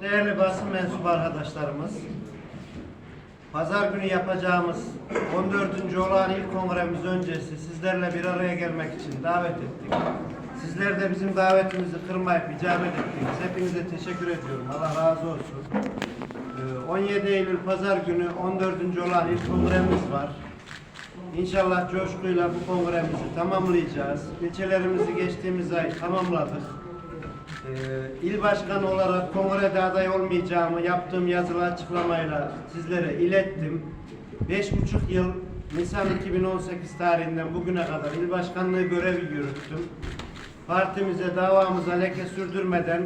Değerli basın mensubu arkadaşlarımız, Pazar günü yapacağımız 14. olağan ilk kongremiz öncesi sizlerle bir araya gelmek için davet ettik. Sizler de bizim davetimizi kırmayıp icabet ettiniz. Hepinize teşekkür ediyorum. Allah razı olsun. Ee, 17 Eylül Pazar günü 14. olan ilk kongremiz var. İnşallah coşkuyla bu kongremizi tamamlayacağız. İlçelerimizi geçtiğimiz ay tamamladık. Ee, il başkanı olarak kongrede aday olmayacağımı yaptığım yazılı açıklamayla sizlere ilettim. Beş buçuk yıl Nisan 2018 tarihinden bugüne kadar il başkanlığı görevi yürüttüm. Partimize, davamıza leke sürdürmeden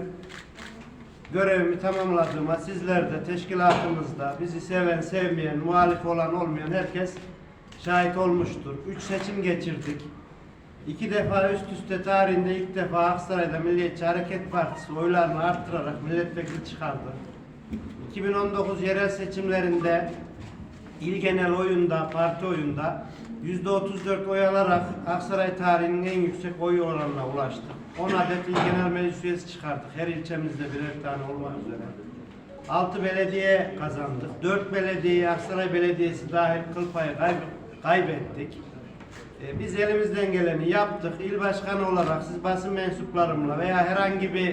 görevimi tamamladığıma sizler de teşkilatımızda bizi seven, sevmeyen, muhalif olan, olmayan herkes şahit olmuştur. Üç seçim geçirdik. İki defa üst üste tarihinde ilk defa Aksaray'da Milliyetçi Hareket Partisi oylarını arttırarak milletvekili çıkardı. 2019 yerel seçimlerinde il genel oyunda, parti oyunda %34 oy alarak Aksaray tarihinin en yüksek oy oranına ulaştık. 10 adet il genel meclis üyesi çıkardık. Her ilçemizde birer tane olmak üzere. 6 belediye kazandık. 4 belediyeyi Aksaray Belediyesi dahil kıl payı kayb- kaybettik. Ee, Biz elimizden geleni yaptık. İl başkanı olarak siz basın mensuplarımla veya herhangi bir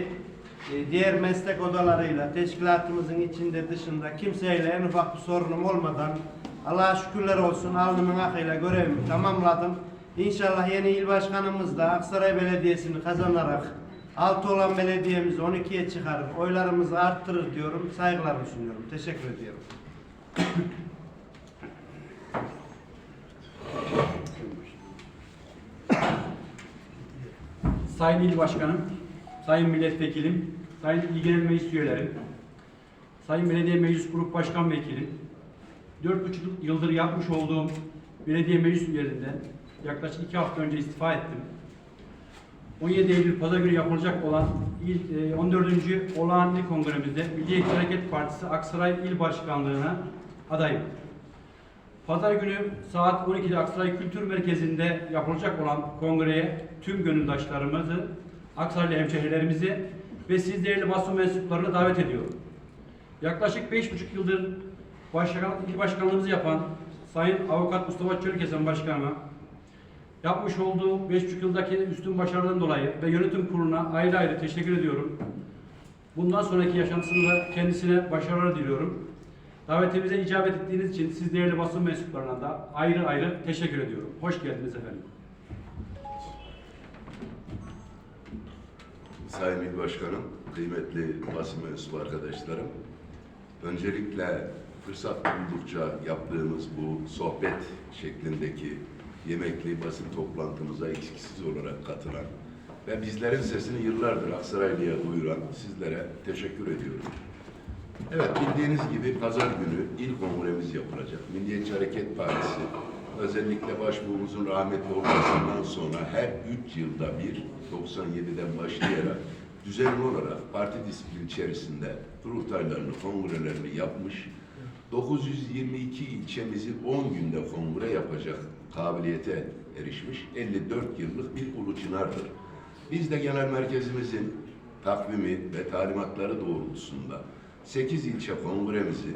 e, diğer meslek odalarıyla teşkilatımızın içinde dışında kimseyle en ufak bir sorunum olmadan Allah'a şükürler olsun alnımın akıyla görevimi tamamladım. İnşallah yeni il başkanımız da Aksaray Belediyesi'ni kazanarak 6 olan belediyemizi 12'ye çıkarır, oylarımızı arttırır diyorum. Saygılarımı sunuyorum. Teşekkür ediyorum. Sayın İl Başkanım, Sayın Milletvekilim, Sayın İl Genel Meclis Üyelerim, Sayın Belediye Meclis Grup Başkan Vekilim, 4,5 yıldır yapmış olduğum belediye meclis üyelerinden yaklaşık 2 hafta önce istifa ettim. 17 Eylül Pazar günü yapılacak olan il, e, 14. olağan il kongremizde Milliyetçi Hareket Partisi Aksaray İl Başkanlığı'na adayım. Pazar günü saat 12'de Aksaray Kültür Merkezi'nde yapılacak olan kongreye tüm gönüldaşlarımızı, Aksaraylı hemşehrilerimizi ve siz değerli basın mensuplarını davet ediyorum. Yaklaşık 5,5 yıldır başkan, il başkanlığımızı yapan Sayın Avukat Mustafa Çölkesen Başkanıma yapmış olduğu 5,5 yıldaki üstün başarıdan dolayı ve yönetim kuruluna ayrı ayrı teşekkür ediyorum. Bundan sonraki yaşantısında kendisine başarılar diliyorum. Davetimize icabet ettiğiniz için siz değerli basın mensuplarına da ayrı ayrı teşekkür ediyorum. Hoş geldiniz efendim. Sayın İl Başkanım, kıymetli basın mensubu arkadaşlarım. Öncelikle fırsat buldukça yaptığımız bu sohbet şeklindeki yemekli basın toplantımıza eksiksiz olarak katılan ve bizlerin sesini yıllardır Aksaraylı'ya duyuran sizlere teşekkür ediyorum. Evet bildiğiniz gibi pazar günü il kongremiz yapılacak. Milliyetçi Hareket Partisi özellikle başbuğumuzun rahmetli olmasından sonra her üç yılda bir 97'den başlayarak düzenli olarak parti disiplini içerisinde kurultaylarını, kongrelerini yapmış. 922 ilçemizin 10 günde kongre yapacak kabiliyete erişmiş 54 yıllık bir ulu çınardır. Biz de genel merkezimizin takvimi ve talimatları doğrultusunda 8 ilçe kongremizi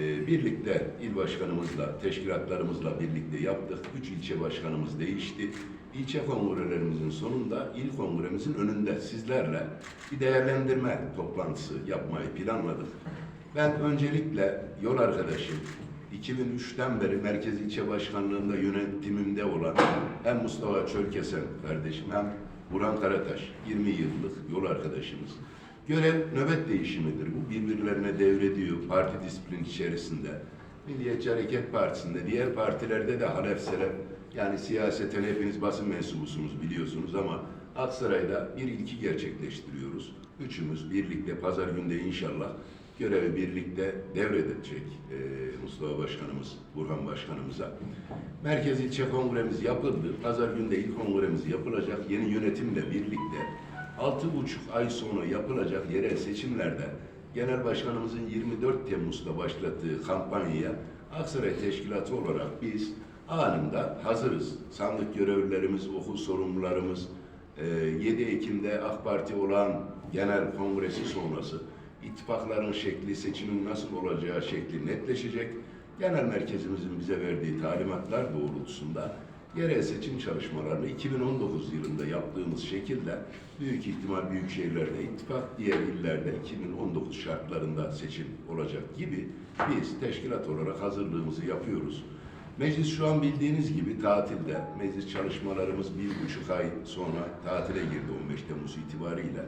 e, birlikte il başkanımızla, teşkilatlarımızla birlikte yaptık. 3 ilçe başkanımız değişti. İlçe kongrelerimizin sonunda il kongremizin önünde sizlerle bir değerlendirme toplantısı yapmayı planladık. Ben öncelikle yol arkadaşım, 2003'ten beri Merkez İlçe Başkanlığı'nda yönetimimde olan hem Mustafa Çölkesen kardeşim hem Burhan Karataş 20 yıllık yol arkadaşımız. Görev nöbet değişimidir. Bu birbirlerine devrediyor parti disiplin içerisinde. Milliyetçi Hareket Partisi'nde, diğer partilerde de halef selef yani siyaseten hepiniz basın mensubusunuz biliyorsunuz ama Aksaray'da bir ilki gerçekleştiriyoruz. Üçümüz birlikte pazar günde inşallah görevi birlikte devredecek e, Mustafa Başkanımız, Burhan Başkanımıza. Merkez ilçe kongremiz yapıldı. Pazar günde ilk kongremiz yapılacak. Yeni yönetimle birlikte altı buçuk ay sonra yapılacak yerel seçimlerde Genel Başkanımızın 24 Temmuz'da başlattığı kampanyaya Aksaray Teşkilatı olarak biz anında hazırız. Sandık görevlilerimiz, okul sorumlularımız, e, 7 Ekim'de AK Parti olan genel kongresi sonrası ittifakların şekli, seçimin nasıl olacağı şekli netleşecek. Genel merkezimizin bize verdiği talimatlar doğrultusunda yerel seçim çalışmalarını 2019 yılında yaptığımız şekilde büyük ihtimal büyük şehirlerde ittifak, diğer illerde 2019 şartlarında seçim olacak gibi biz teşkilat olarak hazırlığımızı yapıyoruz. Meclis şu an bildiğiniz gibi tatilde. Meclis çalışmalarımız bir buçuk ay sonra tatile girdi 15 Temmuz itibariyle.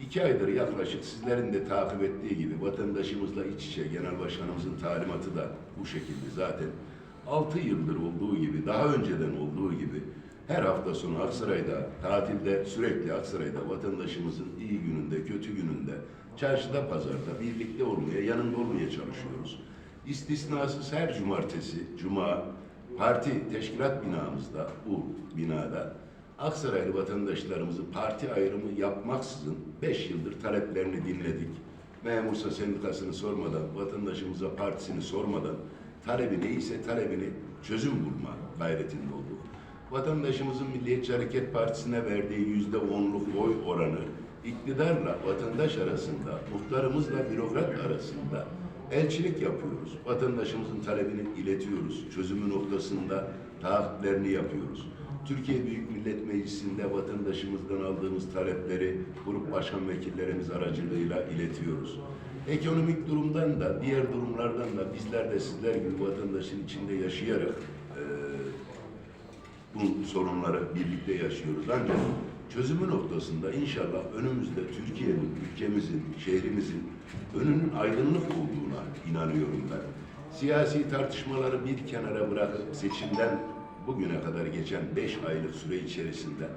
İki aydır yaklaşık sizlerin de takip ettiği gibi vatandaşımızla iç içe genel başkanımızın talimatı da bu şekilde zaten. Altı yıldır olduğu gibi, daha önceden olduğu gibi her hafta sonu Aksaray'da, tatilde sürekli Aksaray'da vatandaşımızın iyi gününde, kötü gününde, çarşıda, pazarda birlikte olmaya, yanında olmaya çalışıyoruz. İstisnasız her cumartesi, cuma parti teşkilat binamızda, bu binada Aksaraylı vatandaşlarımızı parti ayrımı yapmaksızın 5 yıldır taleplerini dinledik. Memursa sendikasını sormadan, vatandaşımıza partisini sormadan talebi neyse talebini çözüm bulma gayretinde olduk. Vatandaşımızın Milliyetçi Hareket Partisi'ne verdiği yüzde onluk oy oranı iktidarla vatandaş arasında, muhtarımızla bürokrat arasında elçilik yapıyoruz. Vatandaşımızın talebini iletiyoruz. Çözümü noktasında taahhütlerini yapıyoruz. Türkiye Büyük Millet Meclisi'nde vatandaşımızdan aldığımız talepleri grup başkan vekillerimiz aracılığıyla iletiyoruz. Ekonomik durumdan da, diğer durumlardan da bizler de sizler gibi vatandaşın içinde yaşayarak eee bu sorunları birlikte yaşıyoruz. Ancak çözümü noktasında inşallah önümüzde Türkiye'nin, ülkemizin, şehrimizin önünün aydınlık olduğuna inanıyorum ben. Siyasi tartışmaları bir kenara bırakıp seçimden bugüne kadar geçen beş aylık süre içerisinde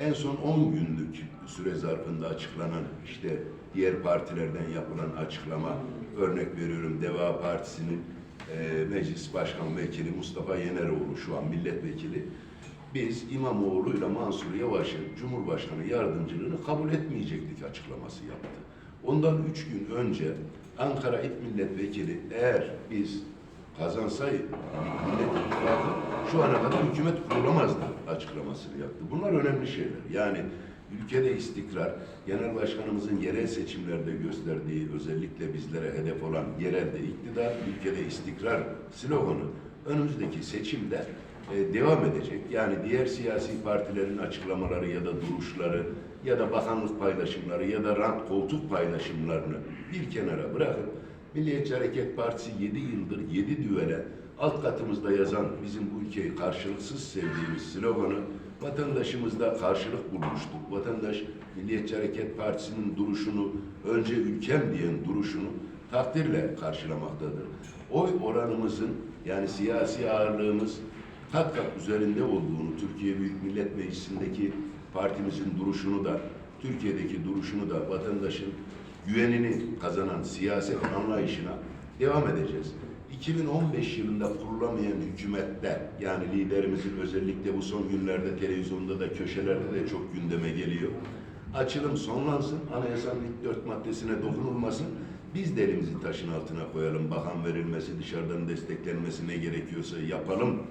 en son 10 günlük süre zarfında açıklanan işte diğer partilerden yapılan açıklama örnek veriyorum Deva Partisi'nin e, Meclis Başkan Vekili Mustafa Yeneroğlu şu an milletvekili biz İmamoğlu ile Mansur Yavaş'ın Cumhurbaşkanı yardımcılığını kabul etmeyecektik açıklaması yaptı. Ondan üç gün önce Ankara İl Milletvekili eğer biz kazansaydı Millet şu ana kadar hükümet kurulamazdı açıklamasını yaptı. Bunlar önemli şeyler. Yani ülkede istikrar, genel başkanımızın yerel seçimlerde gösterdiği özellikle bizlere hedef olan yerelde iktidar, ülkede istikrar sloganı önümüzdeki seçimde e, devam edecek. Yani diğer siyasi partilerin açıklamaları ya da duruşları ya da bakanlık paylaşımları ya da rant koltuk paylaşımlarını bir kenara bırakıp Milliyetçi Hareket Partisi 7 yıldır 7 düvele alt katımızda yazan bizim bu ülkeyi karşılıksız sevdiğimiz sloganı vatandaşımızda karşılık bulmuştuk. Vatandaş Milliyetçi Hareket Partisi'nin duruşunu önce ülkem diyen duruşunu takdirle karşılamaktadır. Oy oranımızın yani siyasi ağırlığımız kat kat üzerinde olduğunu Türkiye Büyük Millet Meclisi'ndeki partimizin duruşunu da Türkiye'deki duruşunu da vatandaşın güvenini kazanan siyaset anlayışına devam edeceğiz. 2015 yılında kurulamayan hükümette yani liderimizin özellikle bu son günlerde televizyonda da köşelerde de çok gündeme geliyor. Açılım sonlansın, anayasanın ilk dört maddesine dokunulmasın. Biz de elimizi taşın altına koyalım, bakan verilmesi, dışarıdan desteklenmesi ne gerekiyorsa yapalım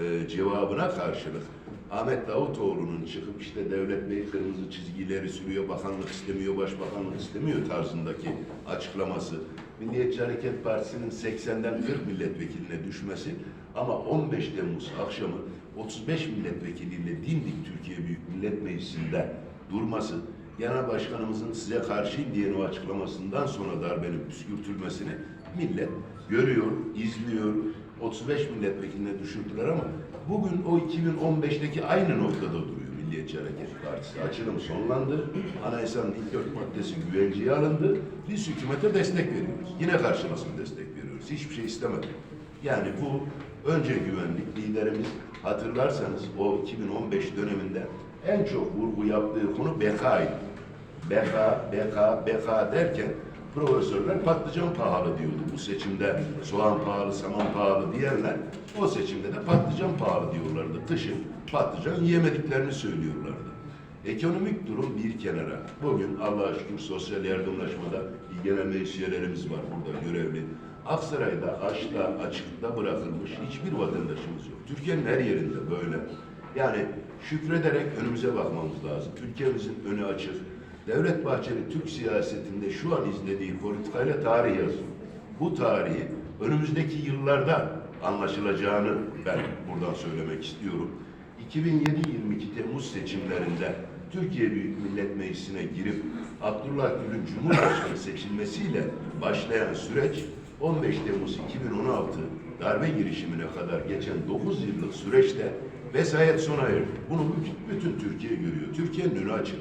e, cevabına karşılık Ahmet Davutoğlu'nun çıkıp işte Devlet Bey kırmızı çizgileri sürüyor, bakanlık istemiyor, başbakanlık istemiyor tarzındaki açıklaması. Milliyetçi Hareket Partisi'nin 80'den 40 milletvekiline düşmesi ama 15 Temmuz akşamı 35 milletvekiliyle dimdik Türkiye Büyük Millet Meclisi'nde durması, Genel Başkanımızın size karşıyım diyen o açıklamasından sonra darbenin püskürtülmesini millet görüyor, izliyor, 35 milletvekiline düşürdüler ama bugün o 2015'teki aynı noktada duruyor Milliyetçi Hareket Partisi. Açılım sonlandı. Anayasanın ilk dört maddesi güvenceye alındı. Biz hükümete destek veriyoruz. Yine karşılasın destek veriyoruz. Hiçbir şey istemedik. Yani bu önce güvenlik liderimiz hatırlarsanız o 2015 döneminde en çok vurgu yaptığı konu bekaydı. Beka, beka, beka derken profesörler patlıcan pahalı diyordu. Bu seçimde soğan pahalı, saman pahalı diyenler o seçimde de patlıcan pahalı diyorlardı. Kışın patlıcan yemediklerini söylüyorlardı. Ekonomik durum bir kenara. Bugün Allah'a şükür sosyal yardımlaşmada il genel meclis var burada görevli. Aksaray'da açta, açıkta bırakılmış hiçbir vatandaşımız yok. Türkiye'nin her yerinde böyle. Yani şükrederek önümüze bakmamız lazım. Ülkemizin önü açık. Devlet Bahçeli Türk siyasetinde şu an izlediği politikayla tarih yazıyor. Bu tarihi önümüzdeki yıllarda anlaşılacağını ben buradan söylemek istiyorum. 2007-22 Temmuz seçimlerinde Türkiye Büyük Millet Meclisi'ne girip Abdullah Gül'ün Cumhurbaşkanı seçilmesiyle başlayan süreç 15 Temmuz 2016 darbe girişimine kadar geçen 9 yıllık süreçte vesayet sona erdi. Bunu bütün, Türkiye görüyor. Türkiye'nin önü açık.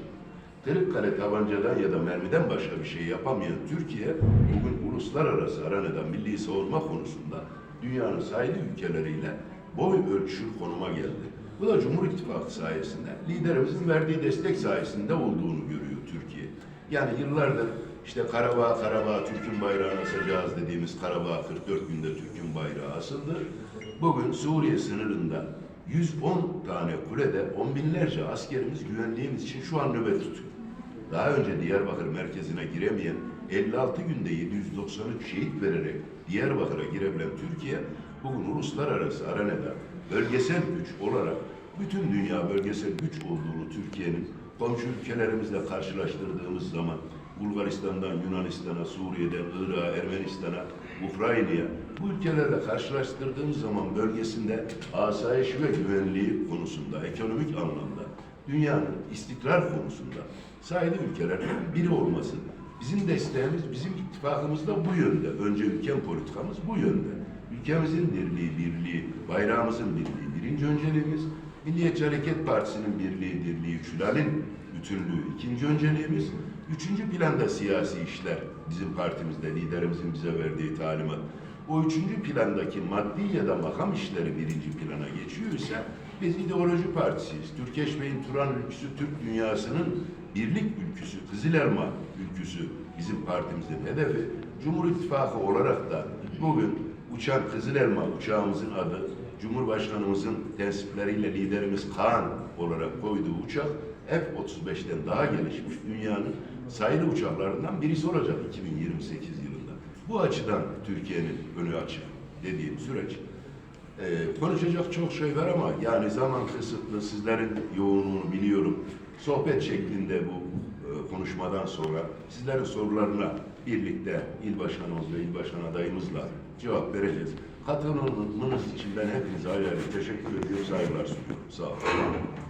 Kırıkkale tabancadan ya da mermiden başka bir şey yapamayan Türkiye bugün uluslararası arenada milli savunma konusunda dünyanın sayılı ülkeleriyle boy ölçüşür konuma geldi. Bu da Cumhur İttifakı sayesinde, liderimizin verdiği destek sayesinde olduğunu görüyor Türkiye. Yani yıllardır işte Karabağ, Karabağ, Türk'ün bayrağını asacağız dediğimiz Karabağ 44 günde Türk'ün bayrağı asıldı. Bugün Suriye sınırında 110 tane kulede on binlerce askerimiz güvenliğimiz için şu an nöbet tutuyor. Daha önce Diyarbakır merkezine giremeyen 56 günde 793 şehit vererek Diyarbakır'a girebilen Türkiye bugün uluslararası arenada bölgesel güç olarak bütün dünya bölgesel güç olduğunu Türkiye'nin komşu ülkelerimizle karşılaştırdığımız zaman Bulgaristan'dan Yunanistan'a, Suriye'den Irak'a, Ermenistan'a, Ukrayna'ya bu ülkelerle karşılaştırdığımız zaman bölgesinde asayiş ve güvenliği konusunda, ekonomik anlamda, dünyanın istikrar konusunda sayılı ülkelerden biri olması. Bizim desteğimiz, bizim ittifakımız da bu yönde. Önce ülkem politikamız bu yönde. Ülkemizin dirliği, birliği, bayrağımızın birliği birinci önceliğimiz. Milliyetçi Hareket Partisi'nin birliği, dirliği, külalin bütünlüğü ikinci önceliğimiz. Üçüncü planda siyasi işler bizim partimizde liderimizin bize verdiği talimat. O üçüncü plandaki maddi ya da makam işleri birinci plana geçiyor ise biz ideoloji partisiyiz. Türkeş Bey'in Turan ülküsü Türk dünyasının birlik ülküsü, Kızılelma ülküsü bizim partimizin hedefi. Cumhur İttifakı olarak da bugün uçan Kızılelma uçağımızın adı Cumhurbaşkanımızın tensipleriyle liderimiz Kaan olarak koyduğu uçak F-35'ten daha gelişmiş dünyanın sayılı uçaklarından birisi olacak 2028 yılında. Bu açıdan Türkiye'nin önü açık dediğim süreç. Ee, konuşacak çok şey var ama yani zaman kısıtlı, sizlerin yoğunluğunu biliyorum. Sohbet şeklinde bu e, konuşmadan sonra sizlerin sorularına birlikte il başkanımız ve il başkan adayımızla cevap vereceğiz. Katılımınız için ben hepinize ayrı ayrı teşekkür ediyorum, saygılar sunuyorum. Sağ olun.